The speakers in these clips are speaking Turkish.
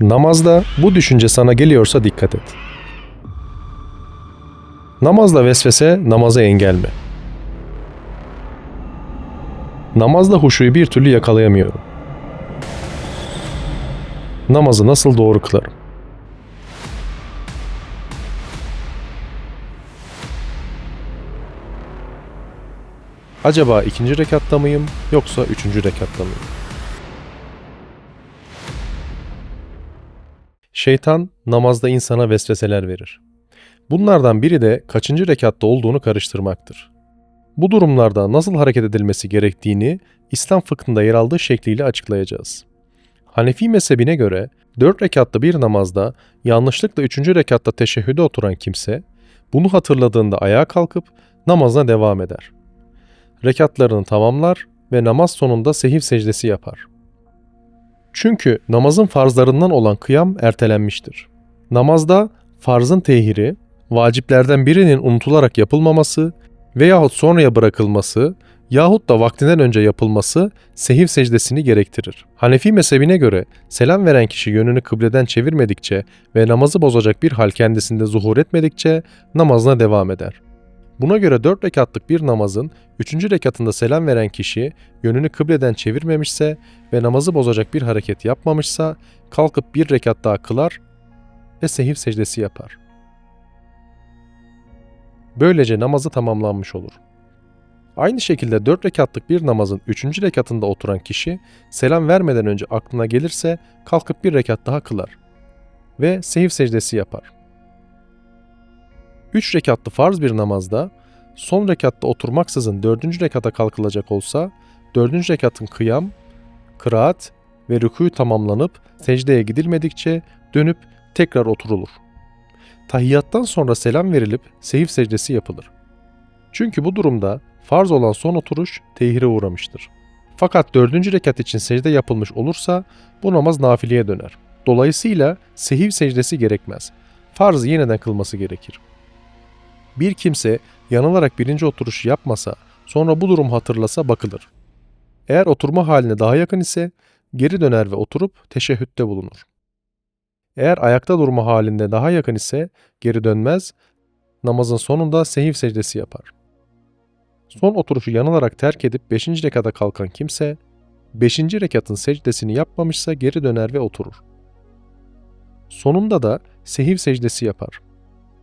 Namazda bu düşünce sana geliyorsa dikkat et. Namazda vesvese namaza engel mi? Namazda huşuyu bir türlü yakalayamıyorum. Namazı nasıl doğru kılarım? Acaba ikinci rekatta mıyım yoksa üçüncü rekatta mıyım? Şeytan namazda insana vesveseler verir. Bunlardan biri de kaçıncı rekatta olduğunu karıştırmaktır. Bu durumlarda nasıl hareket edilmesi gerektiğini İslam fıkhında yer aldığı şekliyle açıklayacağız. Hanefi mezhebine göre 4 rekatlı bir namazda yanlışlıkla 3. rekatta teşehhüde oturan kimse bunu hatırladığında ayağa kalkıp namazına devam eder. Rekatlarını tamamlar ve namaz sonunda sehiv secdesi yapar. Çünkü namazın farzlarından olan kıyam ertelenmiştir. Namazda farzın tehiri, vaciplerden birinin unutularak yapılmaması veyahut sonraya bırakılması yahut da vaktinden önce yapılması sehiv secdesini gerektirir. Hanefi mezhebine göre selam veren kişi yönünü kıbleden çevirmedikçe ve namazı bozacak bir hal kendisinde zuhur etmedikçe namazına devam eder. Buna göre 4 rekatlık bir namazın 3. rekatında selam veren kişi yönünü kıbleden çevirmemişse ve namazı bozacak bir hareket yapmamışsa kalkıp bir rekat daha kılar ve sehiv secdesi yapar. Böylece namazı tamamlanmış olur. Aynı şekilde 4 rekatlık bir namazın 3. rekatında oturan kişi selam vermeden önce aklına gelirse kalkıp bir rekat daha kılar ve sehiv secdesi yapar. 3 rekatlı farz bir namazda son rekatta oturmaksızın 4. rekata kalkılacak olsa 4. rekatın kıyam, kıraat ve rükû tamamlanıp secdeye gidilmedikçe dönüp tekrar oturulur. Tahiyyattan sonra selam verilip sehiv secdesi yapılır. Çünkü bu durumda farz olan son oturuş tehire uğramıştır. Fakat dördüncü rekat için secde yapılmış olursa bu namaz nafileye döner. Dolayısıyla sehiv secdesi gerekmez. Farzı yeniden kılması gerekir. Bir kimse yanılarak birinci oturuşu yapmasa, sonra bu durum hatırlasa bakılır. Eğer oturma haline daha yakın ise geri döner ve oturup teşehhütte bulunur. Eğer ayakta durma halinde daha yakın ise geri dönmez, namazın sonunda sehiv secdesi yapar. Son oturuşu yanılarak terk edip 5. rekata kalkan kimse, 5. rekatın secdesini yapmamışsa geri döner ve oturur. Sonunda da sehiv secdesi yapar.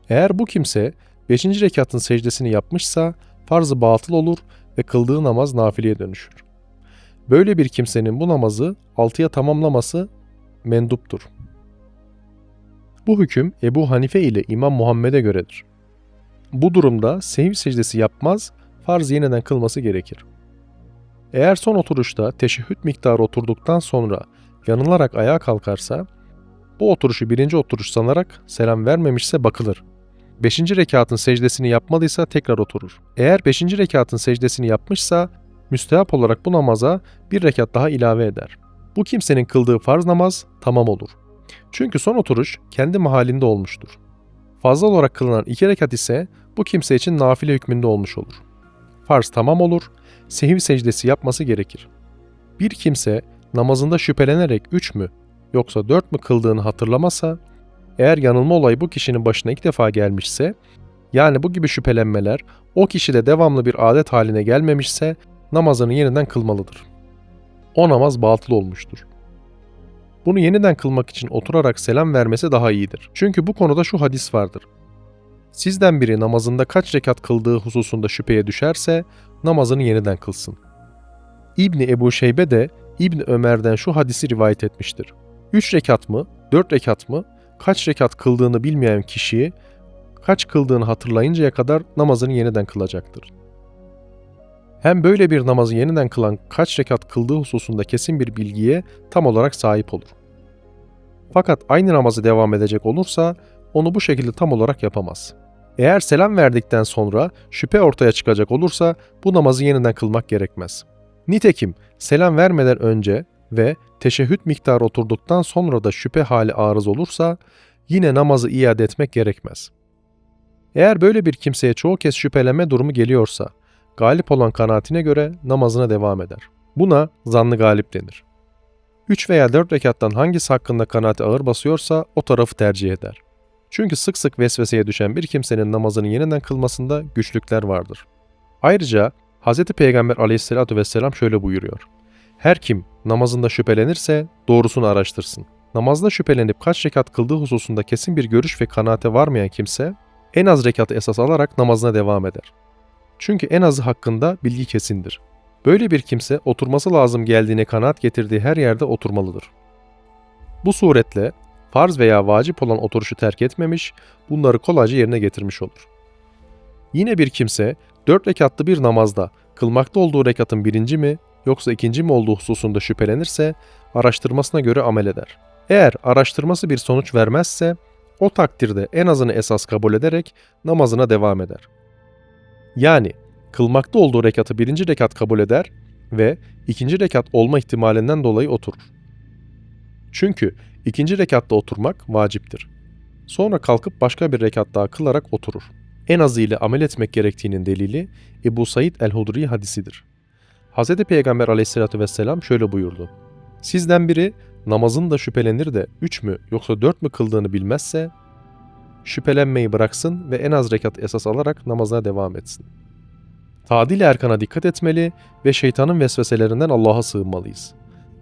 Eğer bu kimse 5. rekatın secdesini yapmışsa farzı batıl olur ve kıldığı namaz nafileye dönüşür. Böyle bir kimsenin bu namazı 6'ya tamamlaması menduptur. Bu hüküm Ebu Hanife ile İmam Muhammed'e göredir. Bu durumda sehiv secdesi yapmaz, farz yeniden kılması gerekir. Eğer son oturuşta teşehhüd miktarı oturduktan sonra yanılarak ayağa kalkarsa, bu oturuşu birinci oturuş sanarak selam vermemişse bakılır. Beşinci rekatın secdesini yapmadıysa tekrar oturur. Eğer beşinci rekatın secdesini yapmışsa, müstehap olarak bu namaza bir rekat daha ilave eder. Bu kimsenin kıldığı farz namaz tamam olur. Çünkü son oturuş kendi mahallinde olmuştur. Fazla olarak kılınan iki rekat ise bu kimse için nafile hükmünde olmuş olur. Farz tamam olur, sehiv secdesi yapması gerekir. Bir kimse namazında şüphelenerek 3 mü yoksa 4 mü kıldığını hatırlamasa, eğer yanılma olayı bu kişinin başına ilk defa gelmişse, yani bu gibi şüphelenmeler o kişide devamlı bir adet haline gelmemişse namazını yeniden kılmalıdır. O namaz batıl olmuştur. Bunu yeniden kılmak için oturarak selam vermesi daha iyidir. Çünkü bu konuda şu hadis vardır. Sizden biri namazında kaç rekat kıldığı hususunda şüpheye düşerse namazını yeniden kılsın. İbni Ebu Şeybe de İbni Ömer'den şu hadisi rivayet etmiştir. 3 rekat mı, 4 rekat mı, kaç rekat kıldığını bilmeyen kişiyi kaç kıldığını hatırlayıncaya kadar namazını yeniden kılacaktır. Hem böyle bir namazı yeniden kılan kaç rekat kıldığı hususunda kesin bir bilgiye tam olarak sahip olur. Fakat aynı namazı devam edecek olursa onu bu şekilde tam olarak yapamaz. Eğer selam verdikten sonra şüphe ortaya çıkacak olursa bu namazı yeniden kılmak gerekmez. Nitekim selam vermeden önce ve teşehhüd miktarı oturduktan sonra da şüphe hali arız olursa yine namazı iade etmek gerekmez. Eğer böyle bir kimseye çoğu kez şüpheleme durumu geliyorsa, galip olan kanaatine göre namazına devam eder. Buna zannı galip denir. 3 veya 4 rekattan hangisi hakkında kanaati ağır basıyorsa o tarafı tercih eder. Çünkü sık sık vesveseye düşen bir kimsenin namazını yeniden kılmasında güçlükler vardır. Ayrıca Hz. Peygamber aleyhissalatu vesselam şöyle buyuruyor. Her kim namazında şüphelenirse doğrusunu araştırsın. Namazda şüphelenip kaç rekat kıldığı hususunda kesin bir görüş ve kanaate varmayan kimse en az rekatı esas alarak namazına devam eder. Çünkü en azı hakkında bilgi kesindir. Böyle bir kimse oturması lazım geldiğine kanaat getirdiği her yerde oturmalıdır. Bu suretle farz veya vacip olan oturuşu terk etmemiş, bunları kolayca yerine getirmiş olur. Yine bir kimse dört rekatlı bir namazda kılmakta olduğu rekatın birinci mi yoksa ikinci mi olduğu hususunda şüphelenirse araştırmasına göre amel eder. Eğer araştırması bir sonuç vermezse o takdirde en azını esas kabul ederek namazına devam eder. Yani kılmakta olduğu rekatı birinci rekat kabul eder ve ikinci rekat olma ihtimalinden dolayı oturur. Çünkü ikinci rekatta oturmak vaciptir. Sonra kalkıp başka bir rekat daha kılarak oturur. En azı ile amel etmek gerektiğinin delili Ebu Said el-Hudri hadisidir. Hz. Peygamber aleyhissalatü vesselam şöyle buyurdu. Sizden biri namazın da şüphelenir de üç mü yoksa dört mü kıldığını bilmezse şüphelenmeyi bıraksın ve en az rekat esas alarak namazına devam etsin. Tadil erkana dikkat etmeli ve şeytanın vesveselerinden Allah'a sığınmalıyız.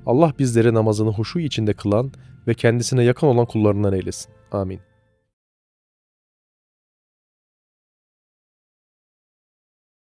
Allah bizleri namazını huşu içinde kılan ve kendisine yakın olan kullarından eylesin. Amin.